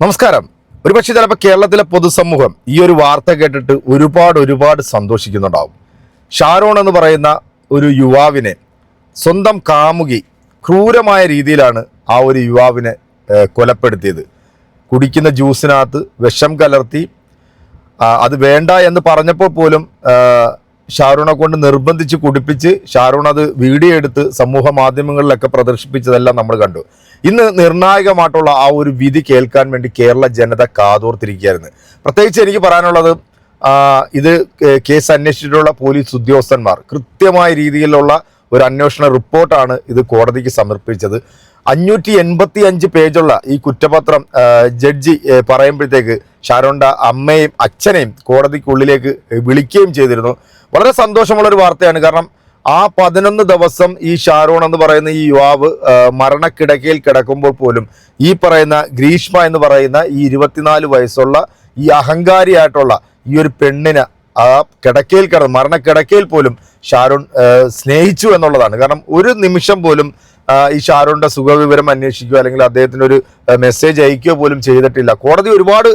നമസ്കാരം. ഒരുപക്ഷെ ചിലപ്പോൾ കേരളത്തിലെ പൊതുസമൂഹം ഈ ഒരു വാർത്ത കേട്ടിട്ട് ഒരുപാട് ഒരുപാട് സന്തോഷിക്കുന്നുണ്ടാവും. ഷാരോൺ എന്ന് പറയുന്ന ഒരു യുവാവിനെ സ്വന്തം കാമുകി ക്രൂരമായ രീതിയിലാണ് ആ ഒരു യുവാവിനെ കൊലപ്പെടുത്തിയത്. കുടിക്കുന്ന ജ്യൂസിനകത്ത് വിഷം കലർത്തി അത് വേണ്ട എന്ന് പറഞ്ഞപ്പോൾ പോലും ഷാരൂണെ കൊണ്ട് നിർബന്ധിച്ച് കുടിപ്പിച്ച് ഷാരൂൺ അത് വീഡിയോ എടുത്ത് സമൂഹ മാധ്യമങ്ങളിലൊക്കെ പ്രദർശിപ്പിച്ചതെല്ലാം നമ്മൾ കണ്ടു. ഇന്ന് നിർണായകമായിട്ടുള്ള ആ ഒരു വിധി കേൾക്കാൻ വേണ്ടി കേരള ജനത കാതോർത്തിരിക്കുകയായിരുന്നു. പ്രത്യേകിച്ച് എനിക്ക് പറയാനുള്ളത് ഇത് കേസ് അന്വേഷിച്ചിട്ടുള്ള പോലീസ് ഉദ്യോഗസ്ഥന്മാർ കൃത്യമായ രീതിയിലുള്ള ഒരു അന്വേഷണ റിപ്പോർട്ടാണ് ഇത് കോടതിക്ക് സമർപ്പിച്ചത്. അഞ്ഞൂറ്റി എൺപത്തി അഞ്ച് പേജുള്ള ഈ കുറ്റപത്രം ജഡ്ജി പറയുമ്പോഴത്തേക്ക് ഷാരോണിന്റെ അമ്മയും അച്ഛനെയും കോടതിക്കുള്ളിലേക്ക് വിളിക്കുകയും ചെയ്തിരുന്നു. വളരെ സന്തോഷമുള്ള ഒരു വാർത്തയാണ്. കാരണം ആ പതിനൊന്ന് ദിവസം ഈ ഷാരോൺ എന്ന് പറയുന്ന ഈ യുവാവ് മരണക്കിടക്കയിൽ കിടക്കുമ്പോൾ പോലും ഈ പറയുന്ന ഗ്രീഷ്മ എന്ന് പറയുന്ന ഈ ഇരുപത്തിനാല് വയസ്സുള്ള ഈ അഹങ്കാരിയായിട്ടുള്ള ഈ ഒരു പെണ്ണിന് ആ കിടക്കയിൽ കിടന്ന് മരണക്കിടക്കയിൽ പോലും ഷാരൂൺ സ്നേഹിച്ചു എന്നുള്ളതാണ്. കാരണം ഒരു നിമിഷം പോലും ഈ ഷാരോണിന്റെ സുഖവിവരം അന്വേഷിക്കുകയോ അല്ലെങ്കിൽ അദ്ദേഹത്തിന് ഒരു മെസ്സേജ് അയക്കുകയോ പോലും ചെയ്തിട്ടില്ല. കോടതി ഒരുപാട്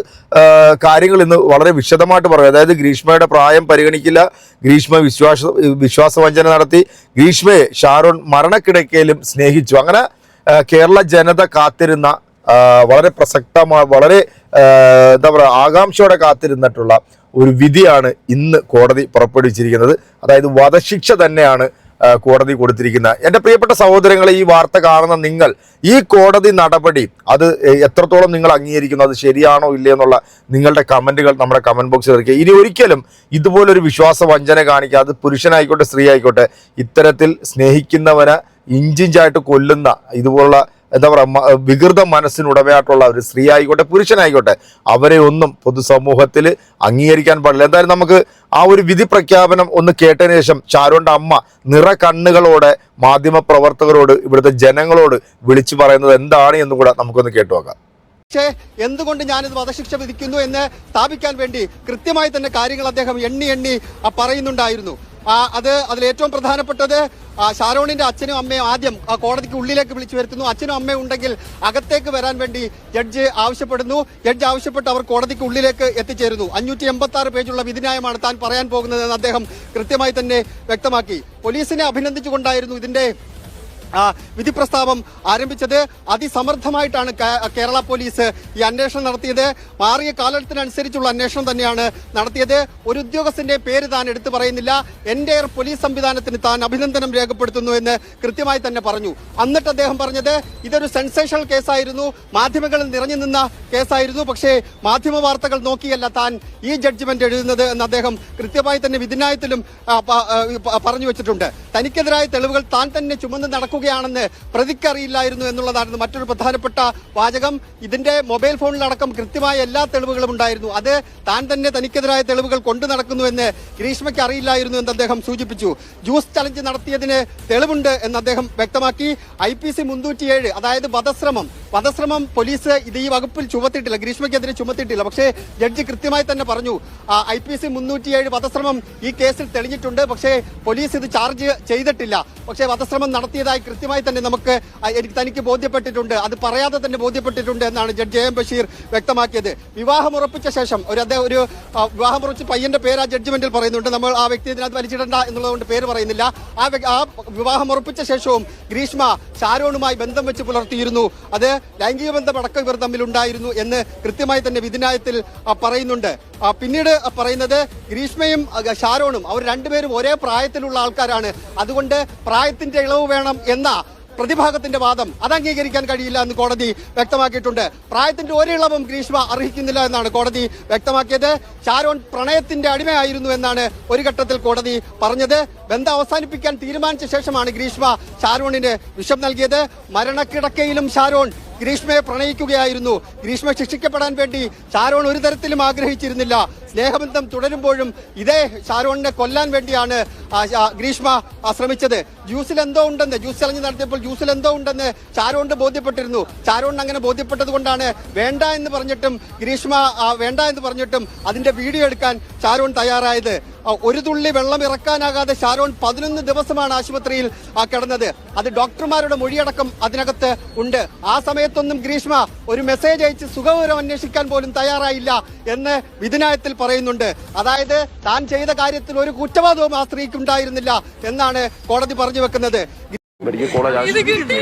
കാര്യങ്ങൾ ഇന്ന് വളരെ വിശദമായിട്ട് പറയും. അതായത് ഗ്രീഷ്മയുടെ പ്രായം പരിഗണിക്കില്ല. ഗ്രീഷ്മ വിശ്വാസ വിശ്വാസവഞ്ചന നടത്തി. ഗ്രീഷ്മയെ ഷാരൂൺ മരണക്കിടക്കയിലും സ്നേഹിച്ചു. അങ്ങനെ കേരള ജനത കാത്തിരുന്ന വളരെ പ്രസക്തമായ വളരെ എന്താ പറയുക ആകാംക്ഷയോടെ കാത്തിരുന്നിട്ടുള്ള ഒരു വിധിയാണ് ഇന്ന് കോടതി പുറപ്പെടുവിച്ചിരിക്കുന്നത്. അതായത് വധശിക്ഷ തന്നെയാണ് കോടതി കൊടുത്തിരിക്കുന്ന എന്റെ പ്രിയപ്പെട്ട സഹോദരങ്ങളെ ഈ വാർത്ത കാണുന്ന നിങ്ങൾ ഈ കോടതി നടപടി അത് എത്രത്തോളം നിങ്ങൾ അംഗീകരിക്കുന്നു അത് ശരിയാണോ ഇല്ലേ എന്നുള്ള നിങ്ങളുടെ കമന്റുകൾ നമ്മുടെ കമന്റ് ബോക്സിൽ ഇറക്കുക ഇനി ഒരിക്കലും ഇതുപോലൊരു വിശ്വാസ വഞ്ചന കാണിക്കുക അത് പുരുഷനായിക്കോട്ടെ സ്ത്രീ ആയിക്കോട്ടെ ഇത്തരത്തിൽ സ്നേഹിക്കുന്നവനെ ഇഞ്ചിഞ്ചായിട്ട് കൊല്ലുന്ന ഇതുപോലുള്ള എന്താ പറയുക വികൃത മനസ്സിനുടമയായിട്ടുള്ള ഒരു സ്ത്രീ ആയിക്കോട്ടെ പുരുഷനായിക്കോട്ടെ അവരെ ഒന്നും പൊതുസമൂഹത്തിൽ അംഗീകരിക്കാൻ പാടില്ല. എന്തായാലും നമുക്ക് ആ ഒരു വിധി പ്രഖ്യാപനം ഒന്ന് കേട്ടതിന് ശേഷം ഷാരോന്റെ അമ്മ നിറ കണ്ണുകളോടെ മാധ്യമ പ്രവർത്തകരോട് ഇവിടുത്തെ ജനങ്ങളോട് വിളിച്ചു പറയുന്നത് എന്താണ് എന്ന് കൂടെ നമുക്കൊന്ന് കേട്ടു നോക്കാം. പക്ഷേ എന്തുകൊണ്ട് ഞാനിത് വധശിക്ഷ വിധിക്കുന്നു എന്ന് സ്ഥാപിക്കാൻ വേണ്ടി കൃത്യമായി തന്നെ കാര്യങ്ങൾ അദ്ദേഹം എണ്ണി എണ്ണി പറയുന്നുണ്ടായിരുന്നു. അത് അതിൽ ഏറ്റവും പ്രധാനപ്പെട്ടത് ഷാരോണിന്റെ അച്ഛനും അമ്മയും ആദ്യം കോടതിക്ക് ഉള്ളിലേക്ക് വിളിച്ചു വരുത്തുന്നു. അച്ഛനും അമ്മയും ഉണ്ടെങ്കിൽ അകത്തേക്ക് വരാൻ വേണ്ടി ജഡ്ജ് ആവശ്യപ്പെടുന്നു. ജഡ്ജ് ആവശ്യപ്പെട്ട് അവർ കോടതിക്ക് ഉള്ളിലേക്ക് എത്തിച്ചേരുന്നു. അഞ്ഞൂറ്റി എൺപത്തി ആറ് പേജുള്ള വിധിന്യായമാണ് താൻ പറയാൻ പോകുന്നതെന്ന് അദ്ദേഹം കൃത്യമായി തന്നെ വ്യക്തമാക്കി. പോലീസിനെ അഭിനന്ദിച്ചുകൊണ്ടായിരുന്നു ഇതിന്റെ വിധി പ്രസ്താവം ആരംഭിച്ചത് അതിസമർത്ഥമായിട്ടാണ് കേരള പോലീസ് ഈ അന്വേഷണം നടത്തിയത്. മാറിയ കാലത്തിനനുസരിച്ചുള്ള അന്വേഷണം തന്നെയാണ് നടത്തിയത്. ഒരു ഉദ്യോഗസ്ഥന്റെ പേര് താൻ എടുത്തു പറയുന്നില്ല. എന്റെ പോലീസ് സംവിധാനത്തിന് താൻ അഭിനന്ദനം രേഖപ്പെടുത്തുന്നു എന്ന് കൃത്യമായി തന്നെ പറഞ്ഞു. എന്നിട്ട് അദ്ദേഹം പറഞ്ഞത് ഇതൊരു സെൻസേഷണൽ കേസായിരുന്നു. മാധ്യമങ്ങളിൽ നിറഞ്ഞു നിന്ന കേസായിരുന്നു. പക്ഷേ മാധ്യമ വാർത്തകൾ നോക്കിയല്ല താൻ ഈ ജഡ്ജ്മെന്റ് എഴുതുന്നത് എന്ന് അദ്ദേഹം കൃത്യമായി തന്നെ പ- പറഞ്ഞു വെച്ചിട്ടുണ്ട്. തനിക്കെതിരായ തെളിവുകൾ താൻ തന്നെ ചുമന്ന് നടക്കുകയാണെന്ന് പ്രതിക്കറിയില്ലായിരുന്നു എന്നുള്ളതായിരുന്നു മറ്റൊരു പ്രധാനപ്പെട്ട വാചകം. ഇതിന്റെ മൊബൈൽ ഫോണിലടക്കം കൃത്യമായ എല്ലാ തെളിവുകളും ഉണ്ടായിരുന്നു. അത് താൻ തന്നെ തനിക്കെതിരായ തെളിവുകൾ കൊണ്ടു നടക്കുന്നുവെന്ന് ഗ്രീഷ്മയ്ക്ക് അറിയില്ലായിരുന്നു എന്ന് അദ്ദേഹം സൂചിപ്പിച്ചു. ജ്യൂസ് ചലഞ്ച് നടത്തിയതിന് തെളിവുണ്ട് എന്ന് അദ്ദേഹം വ്യക്തമാക്കി. ഐ പി സി മുന്നൂറ്റിയേഴ് അതായത് വധശ്രമം. വധശ്രമം പോലീസ് ഇത് ഈ വകുപ്പിൽ ചുമത്തിയിട്ടില്ല. ഗ്രീഷ്മയ്ക്കെതിരെ ചുമത്തിയിട്ടില്ല. പക്ഷേ ജഡ്ജി കൃത്യമായി തന്നെ പറഞ്ഞു ഐ പി സി മുന്നൂറ്റിയേഴ് വധശ്രമം ഈ കേസിൽ തെളിഞ്ഞിട്ടുണ്ട്. പക്ഷേ പോലീസ് ഇത് ചാർജ് ചെയ്തിട്ടില്ല. പക്ഷേ വധശ്രമം നടത്തിയതായി കൃത്യമായി തന്നെ നമുക്ക് എനിക്ക് തനിക്ക് ബോധ്യപ്പെട്ടിട്ടുണ്ട് അത് പറയാതെ തന്നെ ബോധ്യപ്പെട്ടിട്ടുണ്ട് എന്നാണ് ജഡ്ജ് എ എം ബഷീർ വ്യക്തമാക്കിയത്. വിവാഹം ഉറപ്പിച്ച ശേഷം ഒരു അദ്ദേഹം ഒരു വിവാഹം ഉറപ്പിച്ച പയ്യന്റെ പേര് ആ ജഡ്ജ്മെന്റിൽ പറയുന്നുണ്ട്. നമ്മൾ ആ വ്യക്തി ഇതിനകത്ത് വലിച്ചിടണ്ട എന്നുള്ളതുകൊണ്ട് പേര് പറയുന്നില്ല. ആ ആ വിവാഹം ഉറപ്പിച്ച ശേഷവും ഗ്രീഷ്മ ഷാരോണുമായി ബന്ധം വെച്ച് പുലർത്തിയിരുന്നു. അത് ലൈംഗിക ബന്ധം അടക്കം ഇവർ തമ്മിലുണ്ടായിരുന്നു എന്ന് കൃത്യമായി തന്നെ വിധിനായത്തിൽ പറയുന്നുണ്ട്. പിന്നീട് പറയുന്നത് ഗ്രീഷ്മയും ഷാരോണും അവർ രണ്ടുപേരും ഒരേ പ്രായത്തിലുള്ള ആൾക്കാരാണ്. അതുകൊണ്ട് പ്രായത്തിന്റെ ഇളവ് വേണം എന്ന പ്രതിഭാഗത്തിന്റെ വാദം അത് അംഗീകരിക്കാൻ കഴിയില്ല എന്ന് കോടതി വ്യക്തമാക്കിയിട്ടുണ്ട്. പ്രായത്തിന്റെ ഒരിളവും ഗ്രീഷ്മ അർഹിക്കുന്നില്ല എന്നാണ് കോടതി വ്യക്തമാക്കിയത്. ഷാരോൺ പ്രണയത്തിന്റെ അടിമയായിരുന്നു എന്നാണ് ഒരു ഘട്ടത്തിൽ കോടതി പറഞ്ഞത്. ബന്ധം അവസാനിപ്പിക്കാൻ തീരുമാനിച്ച ശേഷമാണ് ഗ്രീഷ്മ ഷാരോണിന് വിഷം നൽകിയത്. മരണക്കിടക്കയിലും ഷാരോൺ ഗ്രീഷ്മയെ പ്രണയിക്കുകയായിരുന്നു. ഗ്രീഷ്മ ശിക്ഷിക്കപ്പെടാൻ വേണ്ടി ഷാരോൺ ഒരു തരത്തിലും ആഗ്രഹിച്ചിരുന്നില്ല. സ്നേഹബന്ധം തുടരുമ്പോഴും ഇതേ ഷാരോണിനെ കൊല്ലാൻ വേണ്ടിയാണ് ഗ്രീഷ്മ ശ്രമിച്ചത്. ജ്യൂസിൽ എന്തോ ഉണ്ടെന്ന് ജ്യൂസ് ചലഞ്ച് നടത്തിയപ്പോൾ ജ്യൂസിൽ എന്തോ ഉണ്ടെന്ന് ചാരോണ്ട് ബോധ്യപ്പെട്ടിരുന്നു. ഷാരോണിന് അങ്ങനെ ബോധ്യപ്പെട്ടത് കൊണ്ടാണ് വേണ്ട എന്ന് പറഞ്ഞിട്ടും ഗ്രീഷ്മ വേണ്ട എന്ന് പറഞ്ഞിട്ടും അതിന്റെ വീഡിയോ എടുക്കാൻ ചാരോൺ തയ്യാറായത്. ഒരു തുള്ളി വെള്ളം ഇറക്കാനാകാതെ ഷാരോൺ പതിനൊന്ന് ദിവസമാണ് ആശുപത്രിയിൽ കിടന്നത്. അത് ഡോക്ടർമാരുടെ മൊഴിയടക്കം അതിനകത്ത് ഉണ്ട്. ആ സമയത്തൊന്നും ഗ്രീഷ്മ ഒരു മെസ്സേജ് അയച്ച് സുഖവിവരം അന്വേഷിക്കാൻ പോലും തയ്യാറായില്ല എന്ന് വിധിനായത്തിൽ പറയുന്നുണ്ട്. അതായത് താൻ ചെയ്ത കാര്യത്തിൽ ഒരു കുറ്റവാദവും ആ സ്ത്രീക്ക് ഉണ്ടായിരുന്നില്ല എന്നാണ് കോടതി പറഞ്ഞു വെക്കുന്നത്. കിട്ടി.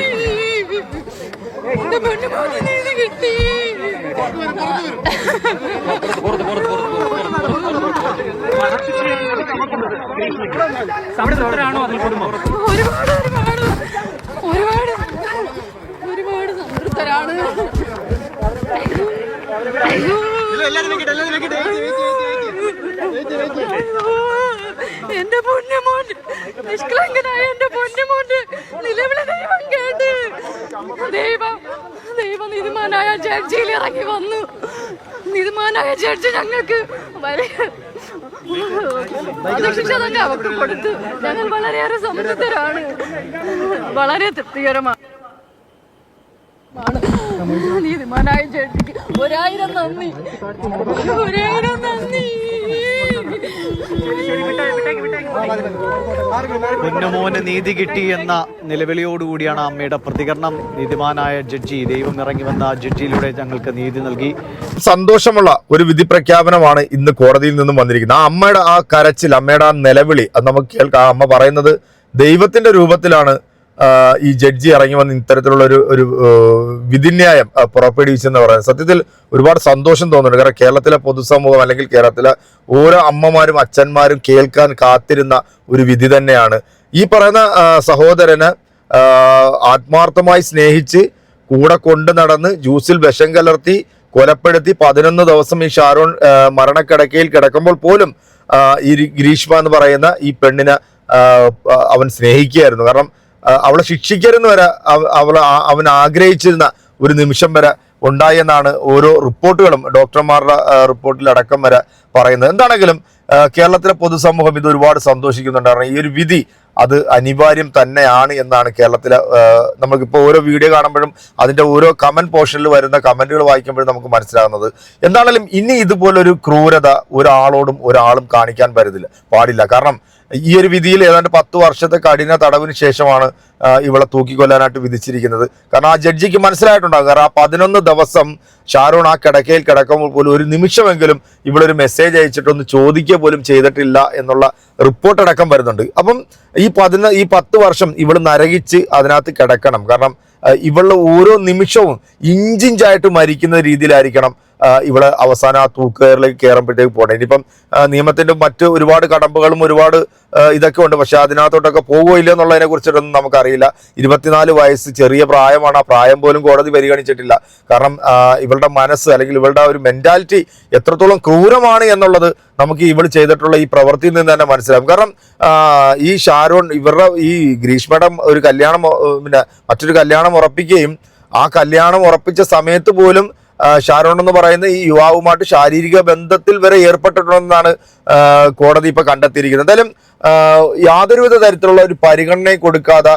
പൊന്നുമോനെ നീതി കിട്ടി ഒരുപാട് ഒരുപാട്. ഒരുപാട്. ഒരുപാട് സംതൃപ്തരാണ്. എന്റെ പൊന്നുമോൻ നിഷ്കളങ്കനായ എന്റെ പൊന്നുമോന്റെ നിലവിളി ദൈവം കേട്ട്. ദൈവം ദൈവം നിതുമാനായ ജഡ്ജിയിൽ ഇറങ്ങി വന്നു. നിതുമാനായ ജഡ്ജി ഞങ്ങൾക്ക് വലിയ വധശിക്ഷ തന്നെ അവർക്ക് കൊടുത്തു ഞങ്ങൾ വളരെയേറെ സംതൃപ്തരാണ് വളരെ തൃപ്തികരമാണ്. നീതിമാനായ ഒരായിരം നന്ദി ഒരായിരം നന്ദി നീതി കിട്ടി എന്ന നിലവിളിയോടുകൂടിയാണ് അമ്മയുടെ പ്രതികരണം. നീതിമാനായ ജഡ്ജി ദൈവം ഇറങ്ങി വന്ന ജഡ്ജിയിലൂടെ ഞങ്ങൾക്ക് നീതി നൽകി. സന്തോഷമുള്ള ഒരു വിധി പ്രഖ്യാപനമാണ് ഇന്ന് കോടതിയിൽ നിന്നും വന്നിരിക്കുന്നത്. ആ അമ്മയുടെ ആ കരച്ചിൽ അമ്മയുടെ ആ നിലവിളി അത് നമുക്ക് കേൾക്കാം. അമ്മ പറയുന്നത് ദൈവത്തിന്റെ രൂപത്തിലാണ് ഈ ജഡ്ജി ഇറങ്ങി വന്ന് ഇത്തരത്തിലുള്ള ഒരു ഒരു വിധിന്യായം പുറപ്പെടുവിച്ചെന്ന് പറയുന്നത് സത്യത്തിൽ ഒരുപാട് സന്തോഷം തോന്നുന്നുണ്ട്. കാരണം കേരളത്തിലെ പൊതുസമൂഹം അല്ലെങ്കിൽ കേരളത്തിലെ ഓരോ അമ്മമാരും അച്ഛന്മാരും കേൾക്കാൻ കാത്തിരുന്ന ഒരു വിധി തന്നെയാണ്. ഈ പറയുന്ന സഹോദരന് ആത്മാർത്ഥമായി സ്നേഹിച്ച് കൂടെ കൊണ്ടു നടന്ന് ജ്യൂസിൽ വിഷം കലർത്തി കൊലപ്പെടുത്തി പതിനൊന്ന് ദിവസം ഈ ഷാരോൺ മരണക്കിടക്കയിൽ കിടക്കുമ്പോൾ പോലും ഈ ഗ്രീഷ്മ എന്ന് പറയുന്ന ഈ പെണ്ണിനെ അവൻ സ്നേഹിക്കുകയായിരുന്നു. കാരണം അവളെ ശിക്ഷിക്കരുന്ന് വരെ അവ- അവൾ അവൻ ആഗ്രഹിച്ചിരുന്ന ഒരു നിമിഷം വരെ ഉണ്ടായി എന്നാണ് ഓരോ റിപ്പോർട്ടുകളും ഡോക്ടർമാരുടെ റിപ്പോർട്ടിലടക്കം വരെ പറയുന്നത്. എന്താണെങ്കിലും കേരളത്തിലെ പൊതുസമൂഹം ഇത് ഒരുപാട് സന്തോഷിക്കുന്നുണ്ട് കാരണം ഈ ഒരു വിധി അത് അനിവാര്യം തന്നെയാണ് എന്നാണ് കേരളത്തിലെ നമുക്കിപ്പോൾ ഓരോ വീഡിയോ കാണുമ്പോഴും അതിന്റെ ഓരോ കമന്റ് പോർഷനിൽ വരുന്ന കമന്റുകൾ വായിക്കുമ്പോഴും നമുക്ക് മനസ്സിലാകുന്നത്. എന്താണെങ്കിലും ഇനി ഇതുപോലൊരു ക്രൂരത ഒരാളോടും ഒരാളും കാണിക്കാൻ പറ്റത്തില്ല പാടില്ല. കാരണം ഈ ഒരു വിധിയിൽ ഏതാണ്ട് പത്ത് വർഷത്തെ കഠിന തടവിന് ശേഷമാണ് ഇവളെ തൂക്കിക്കൊല്ലാനായിട്ട് വിധിച്ചിരിക്കുന്നത്. കാരണം ആ ജഡ്ജിക്ക് മനസ്സിലായിട്ടുണ്ടാകും. കാരണം ആ പതിനൊന്ന് ദിവസം ഷാരൂൺ ആ കിടക്കയിൽ കിടക്കുമ്പോൾ പോലും ഒരു നിമിഷമെങ്കിലും ഇവളൊരു മെസ്സേജ് അയച്ചിട്ടൊന്ന് ചോദിക്കുക പോലും ചെയ്തിട്ടില്ല എന്നുള്ള റിപ്പോർട്ട് അടക്കം വരുന്നുണ്ട്. അപ്പം ഈ പതിന ഈ പത്ത് വർഷം ഇവൾ നരകിച്ച് അതിനകത്ത് കിടക്കണം. കാരണം ഇവളുടെ ഓരോ നിമിഷവും ഇഞ്ചിഞ്ചായിട്ട് മരിക്കുന്ന രീതിയിലായിരിക്കണം ആ, അവസാന ആ തൂക്കുകയറിലേക്ക് കയറുമ്പോഴത്തേക്ക് പോകണം ഇനിയിപ്പം നിയമത്തിന്റെ മറ്റ് ഒരുപാട് കടമ്പകളും ഒരുപാട് ഇതൊക്കെ ഉണ്ട്. പക്ഷെ അതിനകത്തോട്ടൊക്കെ പോകുമോ ഇല്ല എന്നുള്ളതിനെ കുറിച്ചിട്ടൊന്നും നമുക്കറിയില്ല. ഇരുപത്തിനാല് വയസ്സ് ചെറിയ പ്രായമാണ്. ആ പ്രായം പോലും കോടതി പരിഗണിച്ചിട്ടില്ല. കാരണം ഇവളുടെ മനസ്സ് അല്ലെങ്കിൽ ഇവളുടെ ഒരു മെന്റാലിറ്റി എത്രത്തോളം ക്രൂരമാണ് എന്നുള്ളത് നമുക്ക് ഇവൾ ചെയ്തിട്ടുള്ള ഈ പ്രവൃത്തിയിൽ നിന്ന് തന്നെ മനസ്സിലാവും. കാരണം ഈ ഷാരോൺ ഇവരുടെ ഈ ഗ്രീഷ്മയുടെ ഒരു കല്യാണം പിന്നെ മറ്റൊരു കല്യാണം ഉറപ്പിക്കുകയും ആ കല്യാണം ഉറപ്പിച്ച സമയത്ത് പോലും ഷാരോൺ എന്ന് പറയുന്ന ഈ യുവാവുമായിട്ട് ശാരീരിക ബന്ധത്തിൽ വരെ ഏർപ്പെട്ടിട്ടുണ്ടെന്നാണ് കോടതി ഇപ്പൊ കണ്ടെത്തിയിരിക്കുന്നത്. എന്തായാലും യാതൊരുവിധ തരത്തിലുള്ള ഒരു പരിഗണനയും കൊടുക്കാതെ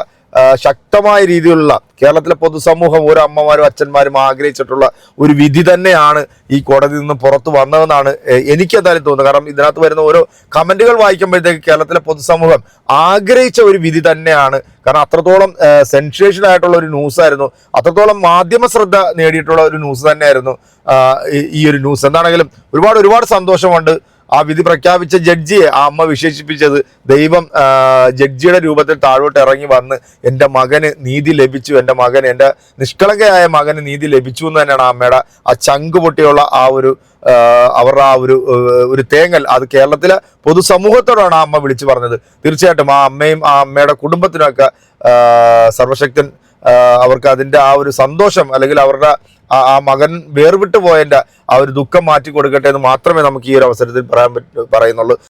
ശക്തമായ രീതിയിലുള്ള കേരളത്തിലെ പൊതുസമൂഹം ഓരോ അമ്മമാരും അച്ഛന്മാരും ആഗ്രഹിച്ചിട്ടുള്ള ഒരു വിധി തന്നെയാണ് ഈ കോടതിയിൽ നിന്ന് പുറത്തു വന്നതെന്നാണ് എനിക്ക് എന്തായാലും തോന്നുന്നത്. കാരണം ഇതിനകത്ത് വരുന്ന ഓരോ കമന്റുകൾ വായിക്കുമ്പോഴത്തേക്ക് കേരളത്തിലെ പൊതുസമൂഹം ആഗ്രഹിച്ച ഒരു വിധി തന്നെയാണ്. കാരണം അത്രത്തോളം സെൻസേഷൻ ആയിട്ടുള്ള ഒരു ന്യൂസ് ആയിരുന്നു അത്രത്തോളം മാധ്യമ ശ്രദ്ധ നേടിയിട്ടുള്ള ഒരു ന്യൂസ് തന്നെയായിരുന്നു ഈ ഒരു ന്യൂസ്. എന്താണെങ്കിലും ഒരുപാട് ഒരുപാട് സന്തോഷമുണ്ട്. ആ വിധി പ്രഖ്യാപിച്ച ജഡ്ജിയെ ആ അമ്മ വിശേഷിപ്പിച്ചത് ദൈവം ജഡ്ജിയുടെ രൂപത്തിൽ താഴോട്ട് ഇറങ്ങി വന്ന് എന്റെ മകന് നീതി ലഭിച്ചു എന്റെ മകൻ എന്റെ നിഷ്കളങ്കയായ മകന് നീതി ലഭിച്ചു എന്ന് തന്നെയാണ് അമ്മയുടെ ആ ചങ്ക് പൊട്ടിയുള്ള ആ ഒരു അവരുടെ ആ ഒരു ഒരു തേങ്ങൽ. അത് കേരളത്തിലെ പൊതുസമൂഹത്തോടാണ് ആ അമ്മ വിളിച്ചു പറഞ്ഞത്. തീർച്ചയായിട്ടും ആ അമ്മയും ആ അമ്മയുടെ കുടുംബത്തിനൊക്കെ സർവശക്തൻ അവർക്ക് അതിന്റെ ആ ഒരു സന്തോഷം അല്ലെങ്കിൽ അവരുടെ ആ- മകൻ വേർവിട്ട് പോയതിന്റെ ആ ഒരു ദുഃഖം മാറ്റി കൊടുക്കട്ടെ എന്ന് മാത്രമേ നമുക്ക് ഈ ഒരു അവസരത്തിൽ പറയാൻ പറ്റ പറയുന്നുള്ളൂ.